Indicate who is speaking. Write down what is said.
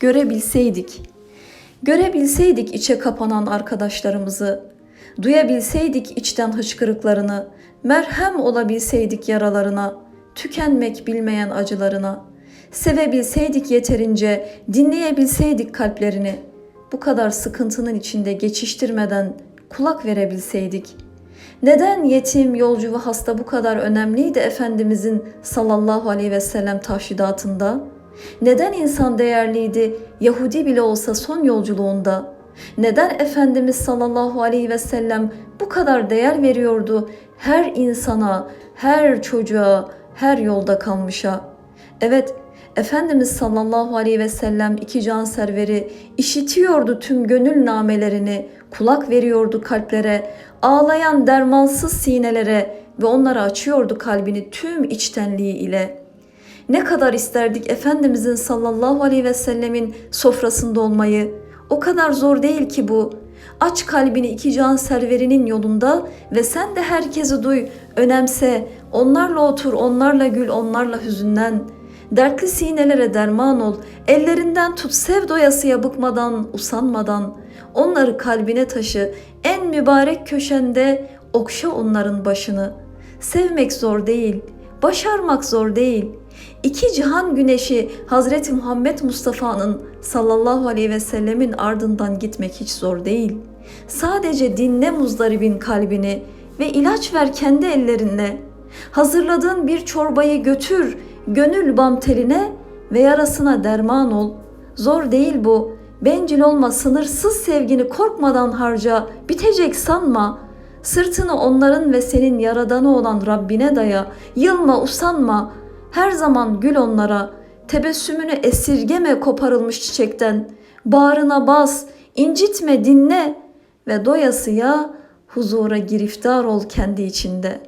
Speaker 1: görebilseydik. Görebilseydik içe kapanan arkadaşlarımızı, duyabilseydik içten hıçkırıklarını, merhem olabilseydik yaralarına, tükenmek bilmeyen acılarına, sevebilseydik yeterince, dinleyebilseydik kalplerini, bu kadar sıkıntının içinde geçiştirmeden kulak verebilseydik. Neden yetim, yolcu ve hasta bu kadar önemliydi Efendimizin sallallahu aleyhi ve sellem tahşidatında? Neden insan değerliydi Yahudi bile olsa son yolculuğunda? Neden Efendimiz sallallahu aleyhi ve sellem bu kadar değer veriyordu her insana, her çocuğa, her yolda kalmışa? Evet, Efendimiz sallallahu aleyhi ve sellem iki can serveri işitiyordu tüm gönül namelerini, kulak veriyordu kalplere, ağlayan dermansız sinelere ve onlara açıyordu kalbini tüm içtenliği ile.'' Ne kadar isterdik Efendimizin sallallahu aleyhi ve sellemin sofrasında olmayı. O kadar zor değil ki bu. Aç kalbini iki can serverinin yolunda ve sen de herkesi duy, önemse. Onlarla otur, onlarla gül, onlarla hüzünlen. Dertli sinelere derman ol, ellerinden tut sev doyasıya bıkmadan, usanmadan. Onları kalbine taşı, en mübarek köşende okşa onların başını. Sevmek zor değil, başarmak zor değil.'' İki cihan güneşi Hazreti Muhammed Mustafa'nın sallallahu aleyhi ve sellemin ardından gitmek hiç zor değil. Sadece dinle muzdaribin kalbini ve ilaç ver kendi ellerinle. Hazırladığın bir çorbayı götür gönül bam teline ve yarasına derman ol. Zor değil bu. Bencil olma, sınırsız sevgini korkmadan harca, bitecek sanma. Sırtını onların ve senin yaradanı olan Rabbine daya. Yılma, usanma. Her zaman gül onlara, tebessümünü esirgeme koparılmış çiçekten. Bağrına bas, incitme, dinle ve doyasıya huzura giriftar ol kendi içinde.''